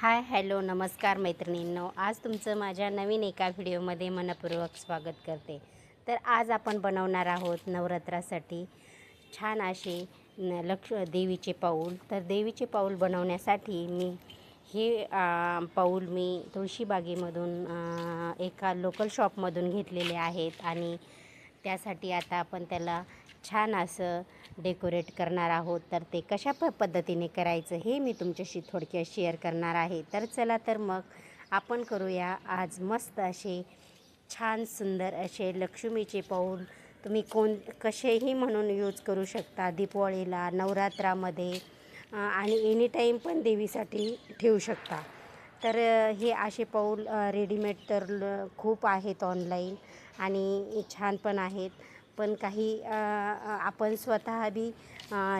Hi hello नमस्कार मैत्रिणींनो. आज तुमचं माझ्या नवीन एका व्हिडिओमध्ये मनपूर्वक स्वागत करते. तर आज आपण बनवणार आहोत नवरात्रासाठी छान असे न लक्ष देवीचे पाऊल. तर देवीचे पाऊल बनवण्यासाठी मी हे पाऊल मी तुळशीबागेमधून एका लोकल शॉपमधून घेतलेले आहेत. आणि त्यासाठी आता आपण त्याला छान असं डेकोरेट करणार आहोत तर ते कशा प पद्धतीने करायचं हे मी तुमच्याशी थोडक्यात शेअर करणार आहे. तर चला तर मग आपण करूया आज मस्त असे छान सुंदर असे लक्ष्मीचे पाऊल. तुम्ही कोण कसेही म्हणून यूज करू शकता दीपावळीला नवरात्रामध्ये आणि एनी टाईम पण देवीसाठी ठेवू शकता. तर हे असे पाऊल रेडीमेड तर ल- खूप आहेत ऑनलाईन आणि छान पण आहेत. पण काही आपण स्वतः बी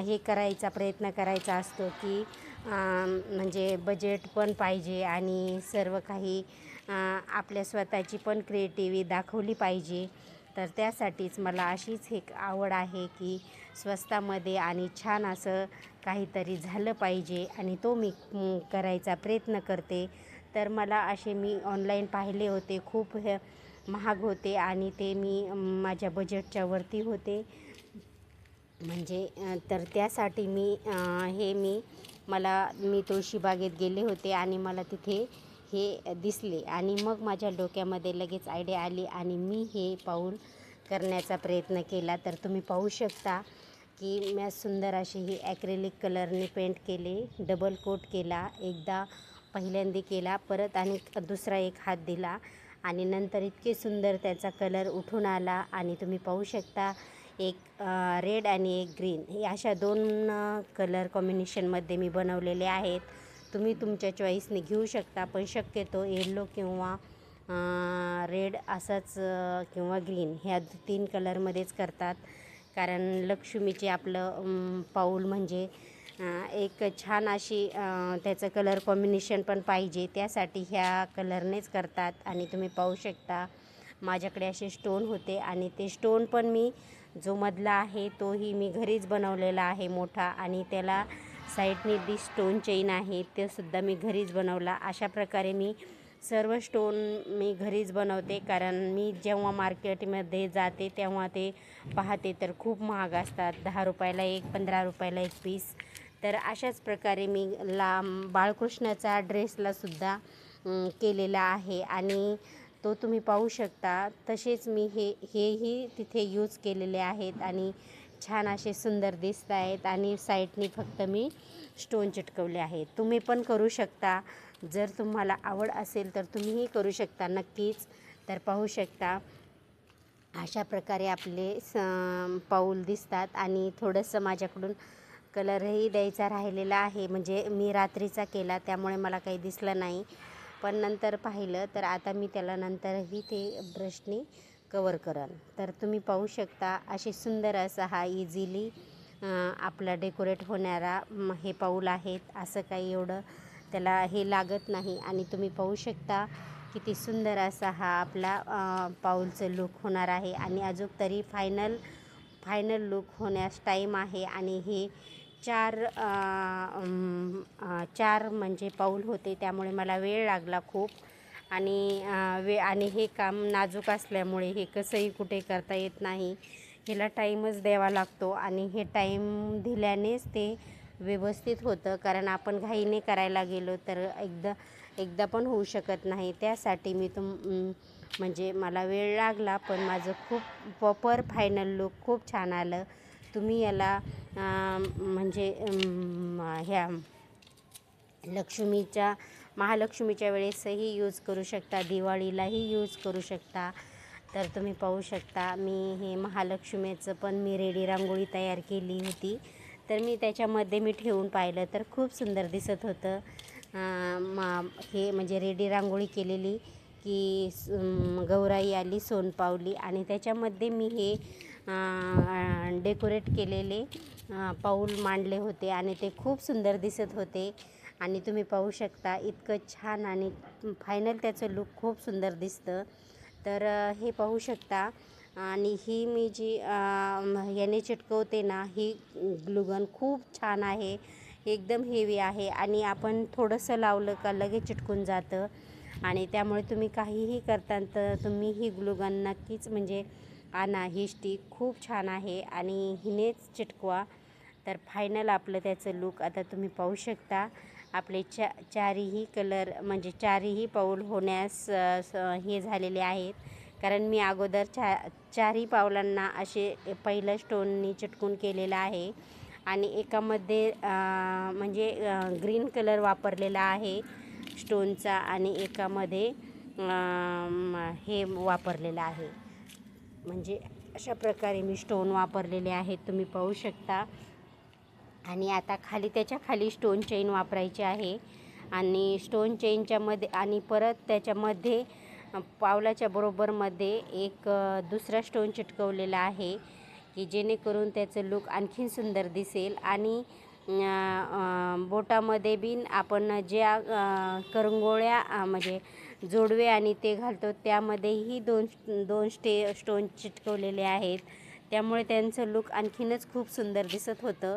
हे करायचा प्रयत्न करायचा असतो की म्हणजे बजेट पण पाहिजे आणि सर्व काही आपल्या स्वतःची पण क्रिएटिव्ही दाखवली पाहिजे. तर त्यासाठीच मला अशीच एक आवड आहे की स्वस्तामध्ये आणि छान असं काहीतरी झालं पाहिजे आणि तो मी करायचा प्रयत्न करते. तर मला असे मी ऑनलाईन पाहिले होते. खूप हे महाग होते आणि ते मी माझ्या बजेटच्या वरती होते. म्हणजे तर त्यासाठी मी हे मी मला मी तुळशीबागेत गेले होते आणि मला तिथे हे दिसले. आणि मग माझ्या डोक्यामध्ये लगेच आयडिया आली आणि मी हे पाऊल करण्याचा प्रयत्न केला. तर तुम्ही पाहू शकता की मी सुंदर अशी ही ॲक्रेलिक कलरने पेंट केले डबल कोट केला एकदा पहिल्यांदा केला परत आणि दुसरा एक हात दिला. आणि नंतर इतके सुंदर त्याचा कलर उठून आला आणि तुम्ही पाहू शकता एक रेड आणि एक ग्रीन. हे अशा दोन कलर कॉम्बिनेशनमध्ये मी बनवलेले आहेत. तुम्ही तुमच्या चॉईसने घेऊ शकता पण शक्यतो येल्लो किंवा रेड असंच किंवा ग्रीन ह्या तीन कलरमध्येच करतात. कारण लक्ष्मीचे आपलं पाऊल म्हणजे एक छान अशी त्याचं कलर कॉम्बिनेशन पण पाहिजे. त्यासाठी ह्या कलरनेच करतात आणि तुम्ही पाहू शकता. माझ्याकडे असे स्टोन होते आणि ते स्टोन पण मी जो मधला आहे तोही मी घरीच बनवलेला आहे मोठा आणि त्याला साईडने जी स्टोन चेन आहे ते सुद्धा मी घरीच बनवला. अशा प्रकारे मी सर्व स्टोन मी घरीच बनवते कारण मी जेव्हा मार्केटमध्ये जाते तेव्हा ते पाहते तर खूप महाग असतात. दहा रुपयाला एक पंधरा रुपयाला एक पीस तर अशाच प्रकारे मी लांब बाळकृष्णाचा ड्रेसलासुद्धा केलेला आहे. आणि तो तुम्ही पाहू शकता तसेच मी हे हेही तिथे यूज केलेले आहेत आणि छान असे सुंदर दिसत आहेत आणि साईडनी फक्त मी स्टोन चिटकवले आहेत. तुम्ही पण करू शकता. जर तुम्हाला आवड असेल तर तुम्हीही करू शकता नक्कीच. तर पाहू शकता अशा प्रकारे आपले स पाऊल दिसतात आणि थोडंसं माझ्याकडून कलरही द्यायचा राहिलेला आहे. म्हणजे मी रात्रीचा केला त्यामुळे मला काही दिसलं नाही. पण नंतर पाहिलं तर आता मी त्याला नंतरही ते ब्रशनी कवर करन. तर तुम्ही पाहू शकता असे सुंदर असा हा इझिली आपला डेकोरेट होणारा हे पाऊल आहेत. असं काही एवढं त्याला हे लागत नाही. आणि तुम्ही पाहू शकता किती सुंदर असा हा आपला पाऊलचं लुक होणार आहे. आणि अजून तरी फायनल फायनल लुक होण्यास टाईम आहे. आणि हे चार चार म्हणजे पाऊल होते त्यामुळे मला वेळ लागला खूप. आणि वे आणि हे काम नाजूक असल्यामुळे हे कसंही कुठे करता येत नाही. ह्याला टाईमच द्यावा लागतो आणि हे टाईम दिल्यानेच ते व्यवस्थित होतं. कारण आपण घाईने करायला गेलो तर एकदा एकदा पण होऊ शकत नाही. त्यासाठी मी तुम म्हणजे मला वेळ लागला पण माझं खूप प्रॉपर फायनल लुक खूप छान आलं. तुम्ही याला म्हणजे ह्या लक्ष्मीच्या महालक्ष्मीच्या वेळेसही यूज करू शकता दिवाळीलाही यूज करू शकता. तर तुम्ही पाहू शकता मी हे महालक्ष्मीचं पण मी रेडी रांगोळी तयार केली होती. तर मी त्याच्यामध्ये मी ठेवून पाहिलं तर खूप सुंदर दिसत होतं. मा हे म्हणजे रेडी रांगोळी केलेली की स- गौराई आली सोनपावली आणि त्याच्यामध्ये मी हे डेकोरेट केलेले पाऊल मांडले होते आणि ते खूप सुंदर दिसत होते. आणि तुम्ही पाहू शकता इतकं छान आणि फायनल त्याचं लुक खूप सुंदर दिसतं. तर हे पाहू शकता आणि ही मी जी याने चिटकवते ना ही ग्लुगन खूप छान आहे एकदम हेवी आहे आणि आपण थोडंसं लावलं का लगेच चिटकून जातं. आणि त्यामुळे तुम्ही काहीही करता तर तुम्ही ही ग्लुगन नक्कीच म्हणजे आणा ही स्टिक खूप छान आहे आणि हिनेच चिटकवा. तर फायनल आपलं त्याचं लूक आता तुम्ही पाहू शकता. आपले चा चारीही कलर म्हणजे चारीही पाऊल होण्यास स- हे झालेले आहेत. कारण मी अगोदर चा चारही पावलांना असे पहिलं स्टोननी चिटकून केलेलं आहे. आणि एकामध्ये म्हणजे ग्रीन कलर वापरलेला आहे स्टोनचा आणि एकामध्ये हे वापरलेलं आहे. म्हणजे अशा प्रकारे मी स्टोन वापरलेले आहेत तुम्ही पाहू शकता. आणि आता खाली त्याच्याखाली स्टोन चेन वापरायची आहे. आणि स्टोन चेनच्यामध्ये आणि परत त्याच्यामध्ये पावलाच्या बरोबरमध्ये एक दुसरा स्टोन चिटकवलेला आहे की जेणेकरून त्याचं लुक आणखीन सुंदर दिसेल. आणि बोटामध्ये बीन आपण ज्या करंगोळ्या म्हणजे जोडवे आणि ते घालतो. त्यामध्येही दोन दोन स्टे स्टोन चिटकवलेले आहेत. त्यामुळे त्यांचं लुक आणखीनच खूप सुंदर दिसत होतं.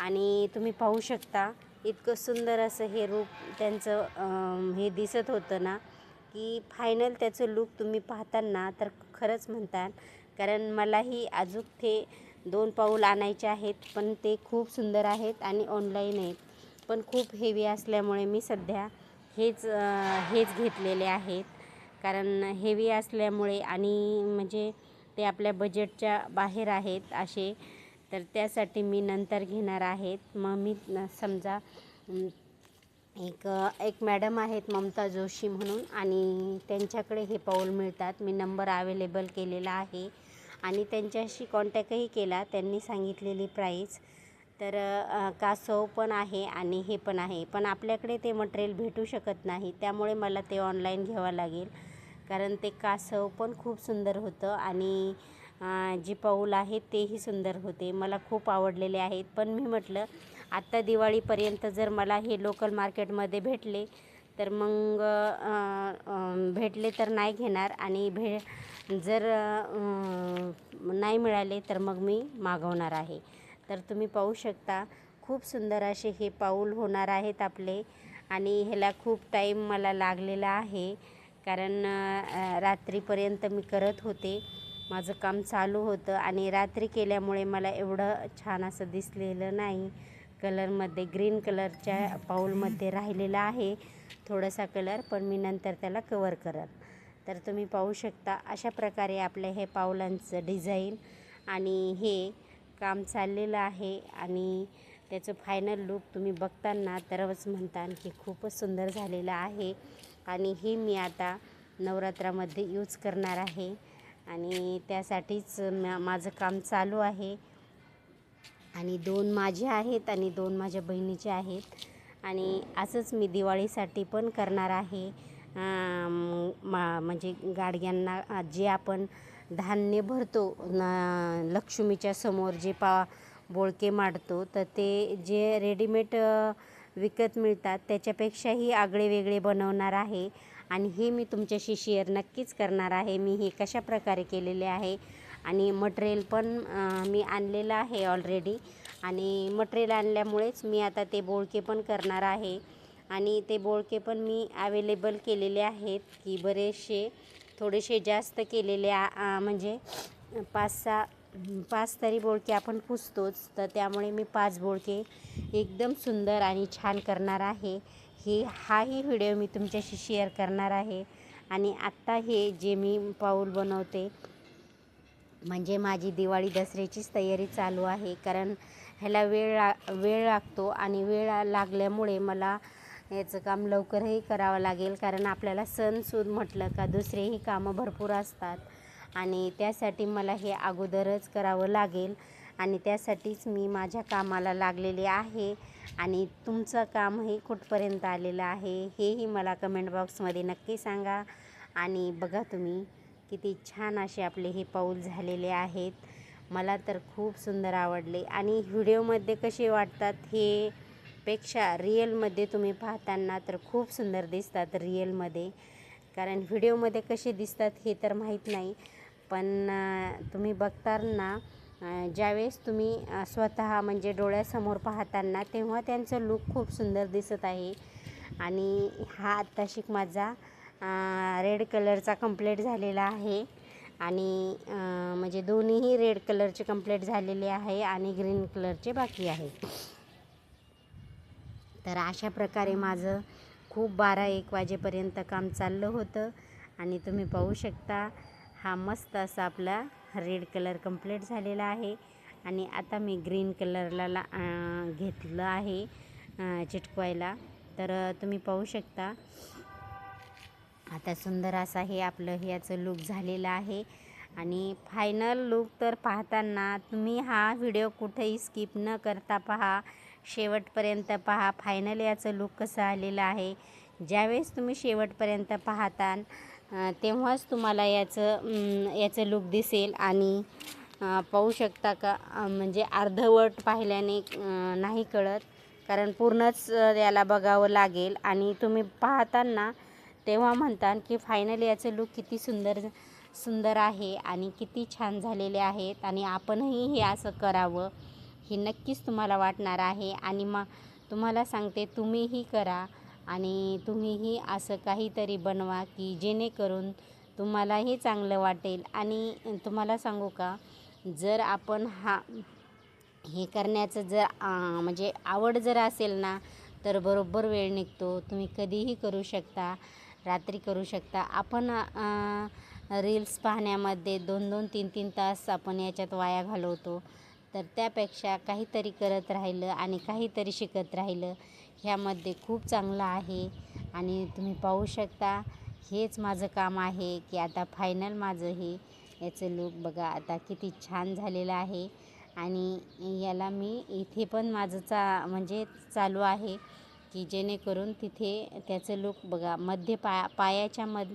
आणि तुम्ही पाहू शकता इतकं सुंदर असं हे रूप त्यांचं हे दिसत होतं ना की फायनल त्याचं लूक तुम्ही पाहताना तर खरंच म्हणतात कारण मलाही अजून ते दोन पाऊल आणायचे आहेत पण ते खूप सुंदर आहेत आणि ऑनलाईन आहेत. पण खूप हेवी असल्यामुळे मी सध्या हेच हेच घेतलेले आहेत. कारण हेवी असल्यामुळे आणि म्हणजे ते आपल्या बजेटच्या बाहेर आहेत असे तर त्यासाठी मी नंतर घेणार आहेत. मग मी समजा एक एक मॅडम आहेत ममता जोशी म्हणून आणि त्यांच्याकडे हे पाऊल मिळतात. मी नंबर अवेलेबल केलेला आहे. आणि त्यांच्याशी कॉन्टॅक्टही केला. त्यांनी सांगितलेली प्राईस तर कासव पण आहे आणि हे पण आहे. पण आपल्याकडे ते मटेरियल भेटू शकत नाही. त्यामुळे मला ते ऑनलाईन घ्यावं लागेल. कारण ते कासव पण खूप सुंदर होतं आणि जी पाऊल आहेत तेही सुंदर होते. मला खूप आवडलेले आहेत. पण मी म्हटलं आत्ता दिवाळीपर्यंत जर मला हे लोकल मार्केटमध्ये भेटले तर मग भेटले तर नाही घेणार. आणि भे जर नाही मिळाले तर मग मी मागवणार आहे. तर तुम्ही पाहू शकता. खूप सुंदर असे हे पाऊल होणार आहेत आपले. आणि ह्याला खूप टाईम मला लागलेला आहे. कारण रात्रीपर्यंत मी करत होते. माझं काम चालू होतं आणि रात्री केल्यामुळे मला एवढं छान असं दिसलेलं नाही. कलरमध्ये ग्रीन कलरच्या पाऊलमध्ये राहिलेला आहे. थोडासा कलर पण मी नंतर त्याला कवर करत. तर तुम्ही पाहू शकता अशा प्रकारे आपल्या हे पावलांचं डिझाईन आणि हे काम चाललेलं आहे आणि त्याचं फायनल लूक तुम्ही बघताना तरच म्हणता की खूपच सुंदर झालेलं आहे. आणि हे मी आता नवरात्रामध्ये यूज करणार आहे. आणि त्यासाठीच मा माझं काम चालू आहे. आणि दोन माझे आहेत आणि दोन माझ्या बहिणीचे आहेत. आणि असंच मी दिवाळीसाठी पण करणार आहे. मा म्हणजे गाडग्यांना जे आपण धान्य भरतो लक्ष्मीच्या समोर जे पा बोळके मांडतो तर ते जे रेडीमेड विकत मिळतात त्याच्यापेक्षाही आगळे वेगळे बनवणार आहे. आणि हे मी तुमच्याशी शेअर नक्कीच करणार आहे. मी हे कशा प्रकारे केलेले आहे आणि मटेरियल पण मी आणलेलं आहे ऑलरेडी आणि मटेरियल आणल्यामुळेच मी आता ते बोळके पण करणार आहे. आणि ते बोळके पण मी अवेलेबल केलेले आहेत की बरेचसे थोडेसे जास्त केलेले म्हणजे पाच सहा पाच तरी बोळके आपण पुसतोच. तर त्यामुळे मी पाच बोळके एकदम सुंदर आणि छान करणार आहे. ही हाही व्हिडिओ मी तुमच्याशी शेअर करणार आहे. आणि आत्ता हे जे मी पाऊल बनवते म्हणजे माझी दिवाळी दसऱ्याचीच तयारी चालू आहे. कारण ह्याला वेळ वेळ लागतो आणि वेळ लागल्यामुळे मला याचं काम लवकरही करावं लागेल कारण आपल्याला सणसूद म्हटलं का दुसरेही कामं भरपूर असतात. आणि त्यासाठी मला हे अगोदरच करावं लागेल. आणि त्यासाठीच मी माझ्या कामाला लागलेले आहे. आणि तुमचं कामही कुठपर्यंत आलेलं आहे हेही मला कमेंट बॉक्समध्ये नक्की सांगा. आणि बघा तुम्ही किती छान असे आपले हे पाऊल झालेले आहेत. मला तर खूप सुंदर आवडले. आणि व्हिडिओमध्ये कसे वाटतात हे पेक्षा रिअलमध्ये तुम्ही पाहताना तर खूप सुंदर दिसतात रिअलमध्ये. कारण व्हिडिओमध्ये कसे दिसतात हे तर माहीत नाही. पण तुम्ही बघताना ज्यावेळेस तुम्ही स्वतः म्हणजे डोळ्यासमोर पाहताना तेव्हा त्यांचं लूक खूप सुंदर दिसत आहे. आणि हा आत्ताशिक माझा रेड कलरचा कंप्लीट झालेला आहे. आणि म्हणजे दोन्हीही रेड कलरचे कंप्लीट झालेले आहे आणि ग्रीन कलरचे बाकी आहे. तर अशा प्रकारे माझं खूप बारा एक वाजेपर्यंत काम चाललं होतं. आणि तुम्ही पाहू शकता हा मस्त असा आपला रेड कलर कंप्लीट झालेला आहे. आणि आता मी ग्रीन कलरला ला घेतलं आहे चिटकवायला. तर तुम्ही पाहू शकता. आता सुंदर असा हे आपलं ह्याचं लूक झालेलं आहे. आणि फायनल लूक तर पाहताना तुम्ही हा व्हिडिओ कुठेही स्किप न करता पहा. शेवटपर्यंत पहा. फायनल याचं लूक कसं आलेलं आहे. ज्यावेळेस तुम्ही शेवटपर्यंत पाहता तेव्हाच तुम्हाला याचं याचं लूक दिसेल आणि पाहू शकता का म्हणजे अर्धवट पाहिल्याने नाही कळत. कारण पूर्णच याला बघावं लागेल आणि तुम्ही पाहताना तेव्हा म्हणतात की फायनल याचं लूक किती सुंदर सुंदर आहे आणि किती छान झालेले आहेत आणि आपणही हे असं करावं. हे नक्कीच तुम्हाला वाटणार आहे आणि मग तुम्हाला सांगते तुम्हीही करा आणि तुम्हीही असं काहीतरी बनवा की जेणेकरून तुम्हालाही चांगलं वाटेल. आणि तुम्हाला सांगू का जर आपण हा हे करण्याचं जर म्हणजे आवड जर असेल ना तर बरोबर वेळ निघतो. तुम्ही कधीही करू शकता रात्री करू शकता. आपण रील्स पाहण्यामध्ये दोन दोन तीन तीन तास आपण याच्यात वाया घालवतो. तर त्यापेक्षा काहीतरी करत राहिलं आणि काहीतरी शिकत राहिलं ह्यामध्ये खूप चांगलं आहे. आणि तुम्ही पाहू शकता हेच माझं काम आहे की आता फायनल माझं हे. याचं लूक बघा आता किती छान झालेलं आहे. आणि याला मी इथे पण माझं चा म्हणजे चालू आहे की जेणेकरून तिथे त्याचं लूक बघा मध्य पा पायाच्या मध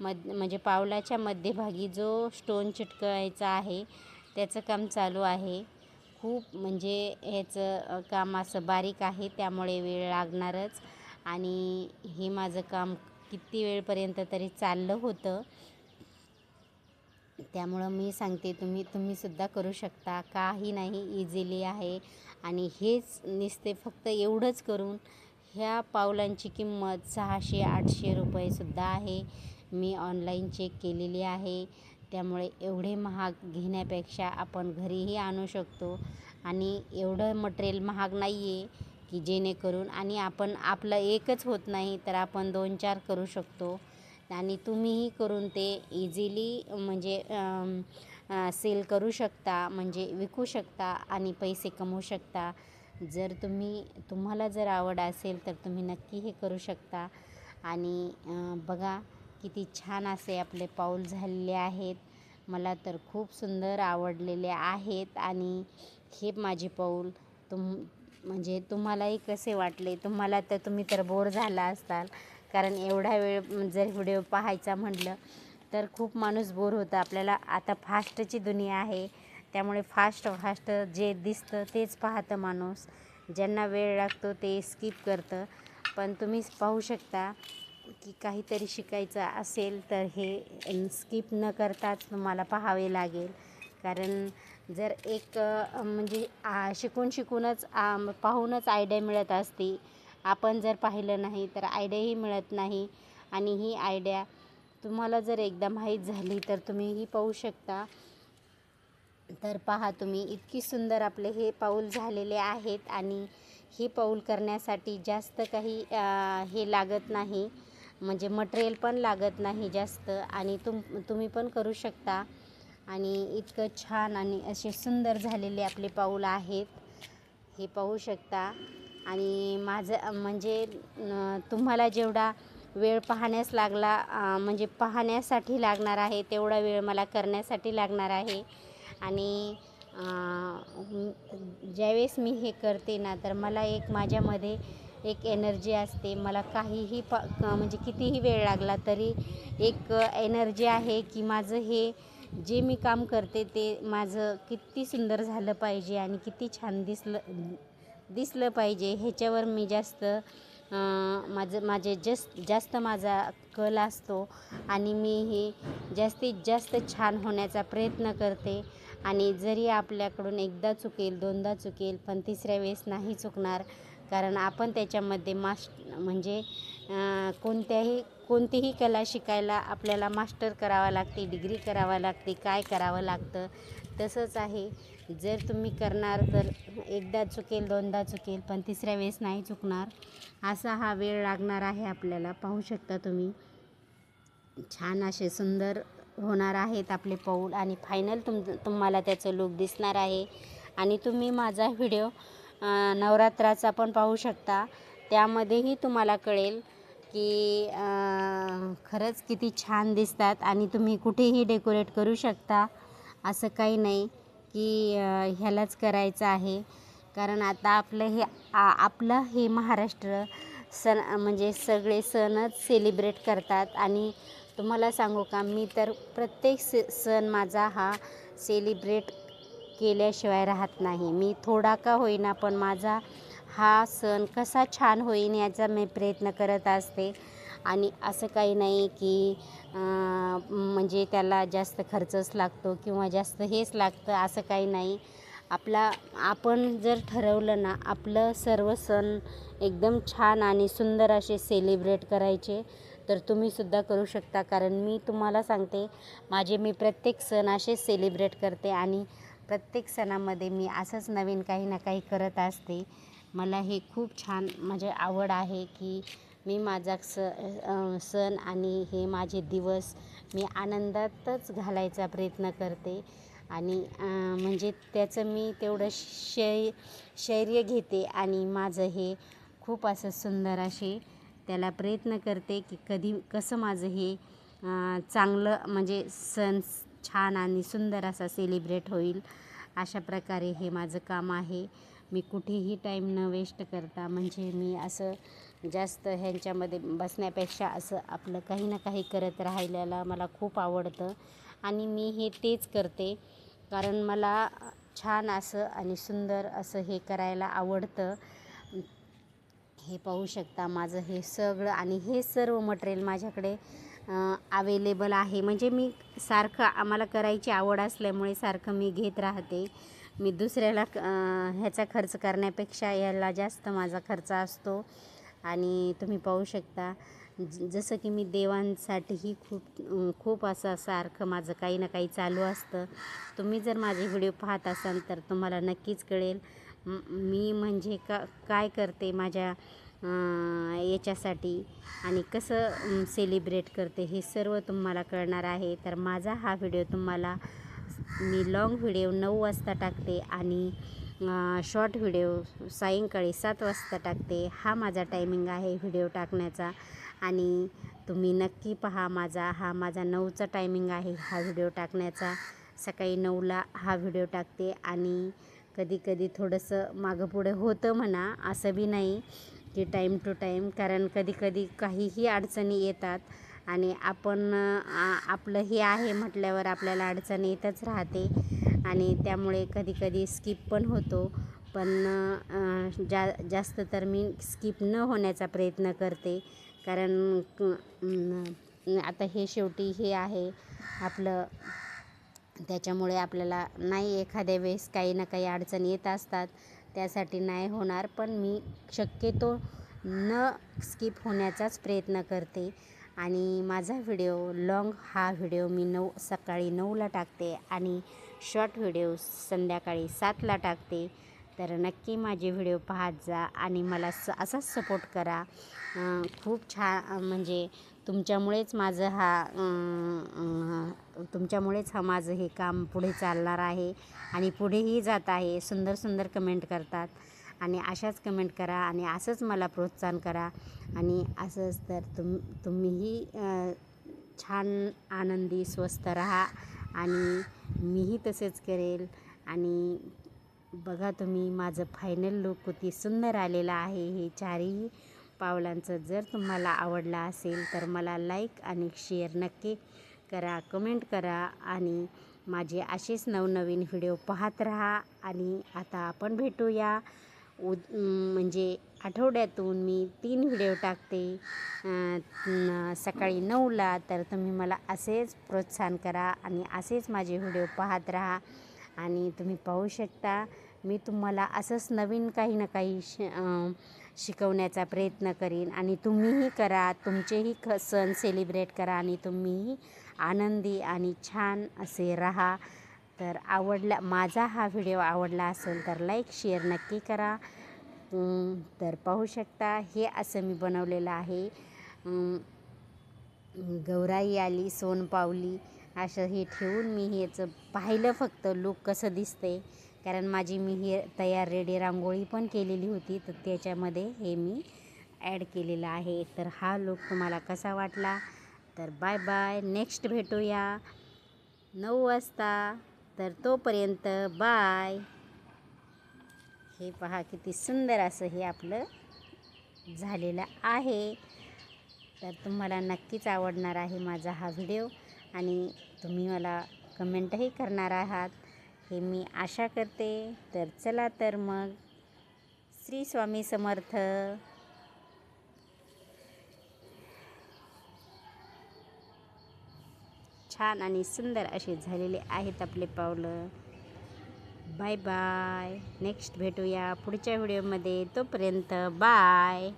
मध म्हणजे पावलाच्या मध्यभागी जो स्टोन चिटकवायचा आहे त्याचं काम चालू आहे. खूप म्हणजे ह्याचं काम असं बारीक आहे त्यामुळे वेळ लागणारच. आणि हे माझं काम किती वेळपर्यंत तरी चाललं होतं. त्यामुळं मी सांगते तुम्ही तुम्हीसुद्धा करू शकता. काही नाही इझिली आहे. आणि हेच नुसते फक्त एवढंच करून ह्या पावलांची किंमत सहाशे आठशे रुपयेसुद्धा आहे. मी ऑनलाईन चेक केलेली आहे. त्यामुळे एवढे महाग घेण्यापेक्षा आपण घरीही आणू शकतो. आणि एवढं मटेरियल महाग नाही आहे की जेणेकरून आणि आपण आपलं एकच होत नाही तर आपण दोन चार करू शकतो. आणि तुम्हीही करून ते इझिली म्हणजे सेल करू शकता म्हणजे विकू शकता आणि पैसे कमवू शकता. जर तुम्ही तुम्हाला जर आवड असेल तर तुम्ही नक्की हे करू शकता. आणि बघा किती छान असे आपले पाऊल झालेले आहेत. मला तर खूप सुंदर आवडलेले आहेत आणि हे माझे पाऊल तुम म्हणजे तुम्हालाही कसे वाटले? तुम्हाला तर तुम्ही तर बोर झाला असताल कारण एवढा वेळ जर व्हिडिओ पाहायचा म्हटलं तर खूप माणूस बोर होतं. आपल्याला आता फास्टची दुनिया आहे. त्यामुळे फास्ट फास्ट जे दिसतं तेच पाहतं माणूस. ज्यांना वेळ लागतो ते स्किप करतं. पण तुम्ही पाहू शकता की काहीतरी शिकायचं असेल तर हे स्किप न करताच तुम्हाला पाहावे लागेल. कारण जर एक म्हणजे आ, शिकून शिकूनच पाहूनच आयडिया मिळत असते. आपण जर पाहिलं नाही तर आयडियाही मिळत नाही. आणि ही आयडिया तुम्हाला जर एकदा माहीत झाली तर तुम्हीही पाहू शकता. तर पहा तुम्ही इतकी सुंदर आपले हे पाऊल झालेले आहेत. आणि हे पाऊल करण्यासाठी जास्त काही हे लागत नाही. म्हणजे मटेरियल पण लागत नाही जास्त आणि तुम तुम्ही पण करू शकता. आणि इतकं छान आणि असे सुंदर झालेले आपले पाऊल आहेत हे पाहू शकता. आणि माझं म्हणजे तुम्हाला जेवढा वेळ पाहण्यास लागला म्हणजे पाहण्यासाठी लागणार आहे तेवढा वेळ मला करण्यासाठी लागणार आहे. आणि ज्यावेळेस मी हे करते ना तर मला एक माझ्यामध्ये एक एनर्जी असते. मला काहीही प म्हणजे कितीही वेळ लागला तरी एक एनर्जी आहे की माझं हे जे मी काम करते ते माझं किती सुंदर झालं पाहिजे आणि किती छान दिसलं दिसलं पाहिजे. ह्याच्यावर मी जास्त माझं माझे जास्त जास्त माझा कल असतो आणि मी हे जास्तीत जास्त छान होण्याचा प्रयत्न करते. आणि जरी आपल्याकडून एकदा चुकेल दोनदा चुकेल पण तिसऱ्या वेळेस नाही चुकणार. कारण आपण त्याच्यामध्ये मास् म्हणजे कोणत्याही कोणतीही कला शिकायला आपल्याला मास्टर करावा लागते डिग्री करावा लागते काय करावं लागतं तसंच आहे. जर तुम्ही करणार तर एकदा चुकेल दोनदा चुकेल पण तिसऱ्या वेळेस नाही चुकणार. असा हा वेळ लागणार आहे आपल्याला पाहू शकता तुम्ही. छान असे सुंदर होणार आहेत आपले पाऊल आणि फायनल तुम तुम्हाला त्याचं लुक दिसणार आहे. आणि तुम्ही माझा व्हिडिओ नवरात्राचा पण पाहू शकता. त्यामध्येही तुम्हाला कळेल की खरंच किती छान दिसतात आणि तुम्ही कुठेही डेकोरेट करू शकता. असं काही नाही की ह्यालाच करायचं आहे. कारण आता आपलं हे आ आपलं हे महाराष्ट्र सण म्हणजे सगळे सणच सेलिब्रेट करतात. आणि तुम्हाला सांगू का मी तर प्रत्येक स सण माझा हा सेलिब्रेट केल्याशिवाय राहत नाही. मी थोडा का होईना पण माझा हा सण कसा छान होईन याचा मी प्रयत्न करत असते. आणि असं काही नाही की म्हणजे त्याला जास्त खर्चच लागतो किंवा जास्त हेच लागतं असं काही नाही. आपला आपण जर ठरवलं ना आपलं सर्व सण एकदम छान आणि सुंदर असे सेलिब्रेट करायचे तर तुम्हीसुद्धा करू शकता. कारण मी तुम्हाला सांगते माझे मी प्रत्येक सण असे सेलिब्रेट करते आणि प्रत्येक सणामध्ये मी असंच नवीन काही ना काही करत असते. मला हे खूप छान म्हणजे आवड आहे की मी माझा स सण आणि हे माझे दिवस मी आनंदातच घालायचा प्रयत्न करते. आणि म्हणजे त्याचं मी तेवढं शै शैर्य घेते आणि माझं हे खूप असं सुंदर असे त्याला प्रयत्न करते की कधी कसं माझं हे चांगलं म्हणजे सण छान आणि सुंदर असा सेलिब्रेट होईल. अशा प्रकारे हे माझं काम आहे. मी कुठेही टाईम न वेस्ट करता म्हणजे मी असं जास्त ह्यांच्यामध्ये बसण्यापेक्षा असं आपलं काही ना काही करत राहिल्याला मला खूप आवडतं. आणि मी हे तेच करते. कारण मला छान असं आणि सुंदर असं हे करायला आवडतं. हे पाहू शकता माझं हे सगळं आणि हे सर्व मटेरियल माझ्याकडे अवेलेबल आहे. म्हणजे मी सारखं आम्हाला करायची आवड असल्यामुळे सारखं मी घेत राहते. मी दुसऱ्याला ह्याचा खर्च करण्यापेक्षा याला जास्त माझा खर्च असतो. आणि तुम्ही पाहू शकता ज जसं की मी देवांसाठीही खूप खूप असं सारखं माझं काही ना काही चालू असतं. तुम्ही जर माझे व्हिडिओ पाहत असाल तर तुम्हाला नक्कीच कळेल. मी म्हणजे का काय करते माझ्या याच्यासाठी आणि कसं सेलिब्रेट करते हे सर्व तुम्हाला कळणार आहे. तर माझा हा व्हिडिओ तुम्हाला मी लाँग व्हिडिओ नऊ वाजता टाकते आणि शॉर्ट व्हिडिओ सायंकाळी सात वाजता टाकते. हा माझा टायमिंग आहे व्हिडिओ टाकण्याचा आणि तुम्ही नक्की पहा माझा हा माझा नऊचा टायमिंग आहे हा व्हिडिओ टाकण्याचा. सकाळी नऊला हा व्हिडिओ टाकते आणि कधी कधी थोडंसं मागं पुढं होतं म्हणा असं बी नाही की टाईम टू टाईम कारण कधी कधी काहीही अडचणी येतात आणि आपण आपलं हे आहे म्हटल्यावर आपल्याला अडचण येतच राहते आणि त्यामुळे कधी कधी स्किप पण होतो. पण जा जास्त तर मी स्किप न होण्याचा प्रयत्न करते. कारण आता हे शेवटी हे आहे आपलं त्याच्यामुळे आपल्याला नाही एखाद्या वेळेस काही ना काही अडचण येत असतात. त्यासाठी नाही होणार पण मी शक्यतो न स्किप होण्याचाच प्रयत्न करते. आणि माझा व्हिडिओ लॉंग हा व्हिडिओ मी नऊ सकाळी नऊला टाकते आणि शॉर्ट व्हिडिओ संध्याकाळी सातला टाकते. तर नक्की माझे व्हिडिओ पाहत जा आणि मला स असाच सपोर्ट करा. खूप छान म्हणजे तुमच्यामुळेच माझं हा तुमच्यामुळेच हा माझं हे काम पुढे चालणार आहे आणि पुढेही जात आहे. सुंदर सुंदर कमेंट करतात. आणि अशाच कमेंट करा आणि असंच मला प्रोत्साहन करा. आणि असंच तर तुम तुम्हीही छान आनंदी स्वस्थ राहा आणि मीही तसेच करेल. आणि बघा तुम्ही माझं फायनल लुक किती सुंदर आलेलं आहे. हे चारही पावलांचं जर तुम्हाला आवडला असेल तर मला लाईक आणि शेअर नक्की करा कमेंट करा आणि माझे असेच नवनवीन व्हिडिओ पाहत राहा आणि आता आपण भेटूया. उद म्हणजे आठवड्यातून मी तीन व्हिडिओ टाकते. सकाळी नऊला तर तुम्ही मला असेच प्रोत्साहन करा आणि असेच माझे व्हिडिओ पाहत राहा आणि तुम्ही पाहू शकता. मी तुम्हाला असंच नवीन काही ना काही श शिकवण्याचा प्रयत्न करीन. आणि तुम्हीही करा तुमचेही ख सण सेलिब्रेट करा आणि तुम्हीही आनंदी आणि छान असे राहा. तर आवडला माझा हा व्हिडिओ आवडला असेल तर लाईक शेअर नक्की करा. तर पाहू शकता हे असं मी बनवलेलं आहे. गौराई आली सोनपावली असं हे ठेवून मी ह्याचं पाहिलं फक्त लुक कसं दिसतंय. कारण माझी मी ही तयार रेडी रांगोळी पण केलेली होती तर त्याच्यामध्ये हे मी ॲड केलेलं आहे. तर हा लुक तुम्हाला कसा वाटला? तर बाय बाय नेक्स्ट भेटूया. नऊ वाजता. तर तोपर्यंत बाय हे पहा किती सुंदर असं हे आपलं झालेलं आहे. तर तुम्हाला नक्कीच आवडणार आहे माझा हा व्हिडिओ आणि तुम्ही मला कमेंटही करणार आहात. हे मी आशा करते. तर चला तर मग श्री स्वामी समर्थ. छान आणि सुंदर असे झालेले आहेत आपले पावलं. बाय बाय नेक्स्ट भेटूया पुढच्या व्हिडिओमध्ये तोपर्यंत बाय